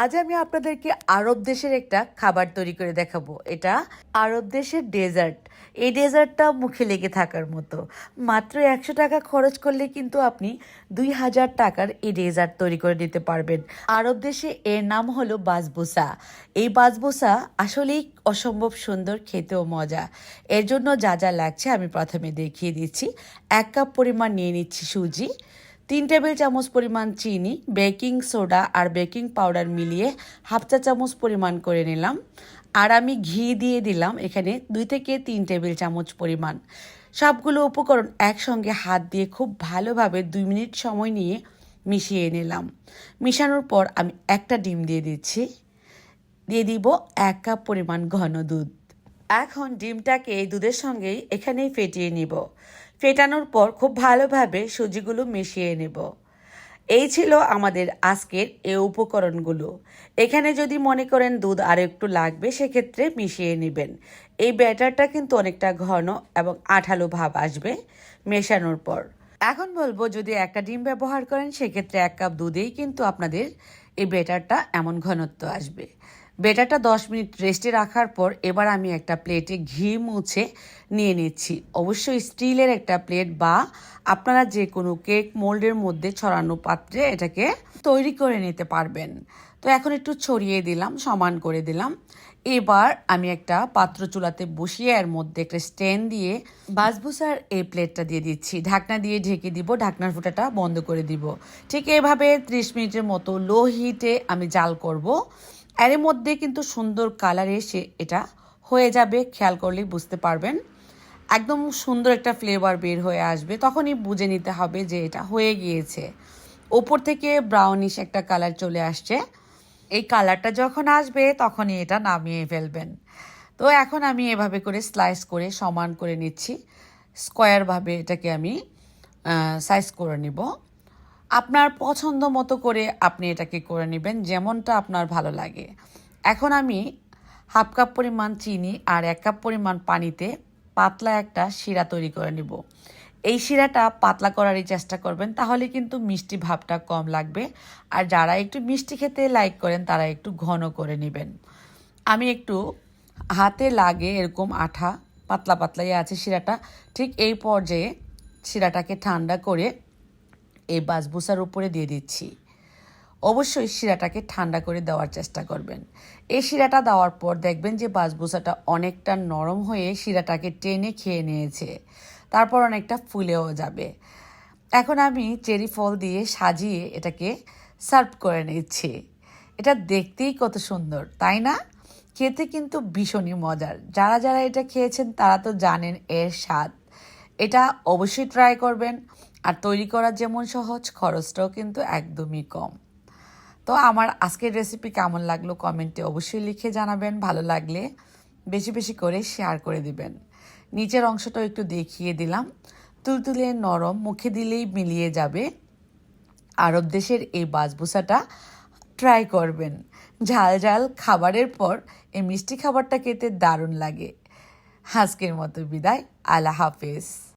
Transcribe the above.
আজ আমি আপনাদেরকে আরব দেশের একটা খাবার তৈরি করে দেখাবো। এটা আরব দেশের ডেজার্ট। এই ডেজার্টটা মুখে লেগে থাকার মতো। মাত্র একশো টাকা খরচ করলে কিন্তু আপনি দুই হাজার টাকার এই ডেজার্ট তৈরি করে নিতে পারবেন। আরব দেশে এর নাম হলো বাসবুসা। এই বাসবুসা আসলেই অসম্ভব সুন্দর, খেতেও মজা। এর জন্য যা যা লাগছে আমি প্রথমে দেখিয়ে দিচ্ছি। এক কাপ পরিমাণ নিয়ে নিচ্ছি সুজি। তিন টেবিল চামচ পরিমাণ চিনি, বেকিং সোডা আর বেকিং পাউডার মিলিয়ে হাফ চা চামচ পরিমাণ করে নিলাম। আর আমি ঘি দিয়ে দিলাম এখানে দুই থেকে তিন টেবিল চামচ পরিমাণ। সবগুলো উপকরণ একসঙ্গে হাত দিয়ে খুব ভালোভাবে দুই মিনিট সময় নিয়ে মিশিয়ে নিলাম। মিশানোর পর আমি একটা ডিম দিয়ে দিচ্ছি। দিয়ে দিব এক কাপ পরিমাণ ঘন দুধ। এখন ডিমটাকে এই দুধের সঙ্গেই এখানেই ফেটিয়ে নিব। ফেটানোর পর খুব ভালোভাবে সুজিগুলো মিশিয়ে নেব। এই ছিল আমাদের আজকের এই উপকরণগুলো। এখানে যদি মনে করেন দুধ আর একটু লাগবে, সেক্ষেত্রে মিশিয়ে নেবেন। এই ব্যাটারটা কিন্তু অনেকটা ঘন এবং আঠালো ভাব আসবে মেশানোর পর। এখন বলব, যদি একটা ডিম ব্যবহার করেন, সেক্ষেত্রে এক কাপ দুধেই কিন্তু আপনাদের এই ব্যাটারটা এমন ঘনত্ব আসবে। বেটারটা দশ মিনিট রেস্টে রাখার পর এবার আমি একটা প্লেটে ঘি মুছে নিয়ে নিচ্ছি। অবশ্যই স্টিলের একটা প্লেট বা আপনারা যে কোনো কেক মোল্ডের মধ্যে ছড়ানো পাত্রে এটাকে তৈরি করে নিতে পারবেন। তো এখন একটু ছড়িয়ে দিলাম, সমান করে দিলাম। এবার আমি একটা পাত্র চুলাতে বসিয়ে এর মধ্যে একটা স্ট্যান্ড দিয়ে বাসভুসার এই প্লেটটা দিয়ে দিচ্ছি। ঢাকনা দিয়ে ঢেকে দিব, ঢাকনার ফুটাটা বন্ধ করে দিব। ঠিক এভাবে ত্রিশ মিনিটের মতো লো হিটে আমি জাল করব। এর মধ্যে কিন্তু সুন্দর কালার এসে এটা হয়ে যাবে, খেয়াল করলেই বুঝতে পারবেন। একদম সুন্দর একটা ফ্লেভার বের হয়ে আসবে, তখনই বুঝে নিতে হবে যে এটা হয়ে গিয়েছে। ওপর থেকে ব্রাউনিশ একটা কালার চলে আসছে। এই কালারটা যখন আসবে, তখনই এটা নামিয়ে ফেলবেন। তো এখন আমি এভাবে করে স্লাইস করে সমান করে নিচ্ছি। স্কোয়ারভাবে এটাকে আমি সাইজ করে নিব। আপনার পছন্দ মতো করে আপনি এটাকে করে নেবেন, যেমনটা আপনার ভালো লাগে। এখন আমি হাফ কাপ পরিমাণ চিনি আর এক কাপ পরিমাণ পানিতে পাতলা একটা শিরা তৈরি করে নিব। এই শিরাটা পাতলা করারই চেষ্টা করবেন, তাহলে কিন্তু মিষ্টি ভাবটা কম লাগবে। আর যারা একটু মিষ্টি খেতে লাইক করেন, তারা একটু ঘন করে নেবেন। আমি একটু হাতে লাগে এরকম আঠা, পাতলা পাতলাই আছে শিরাটা, ঠিক এই পর্যায়ে শিরাটাকে ঠান্ডা করে এই বাসবুসার উপরে দিয়ে দিচ্ছি। অবশ্যই শিরাটাকে ঠান্ডা করে দেওয়ার চেষ্টা করবেন। এই শিরাটা দেওয়ার পর দেখবেন যে বাসবুসাটা অনেকটা নরম হয়ে শিরাটাকে টেনে খেয়ে নিয়েছে। তারপর অনেকটা ফুলেও যাবে। এখন আমি চেরি ফল দিয়ে সাজিয়ে এটাকে সার্ভ করে নিচ্ছি। এটা দেখতেই কত সুন্দর, তাই না? খেতে কিন্তু ভীষণই মজার। যারা যারা এটা খেয়েছেন তারা তো জানেন এর স্বাদ। এটা অবশ্যই ট্রাই করবেন। আর তৈরি করা যেমন সহজ, খরচটাও কিন্তু একদমই কম। তো আমার আজকের রেসিপি কেমন লাগল কমেন্টে অবশ্যই লিখে জানাবেন, ভালো লাগলে বেশি বেশি করে শেয়ার করে দিবেন। নিচের অংশটাও একটু দেখিয়ে দিলাম। তুলতুলে নরম মুখে দিলেই মিলিয়ে যাবে। আরব দেশের এই বাসবুসাটা ট্রাই করবেন। ঝাল ঝাল খাবারের পর এই মিষ্টি খাবারটা খেতে দারুণ লাগে। আজকের মতো বিদায়, আল্লাহ হাফেজ।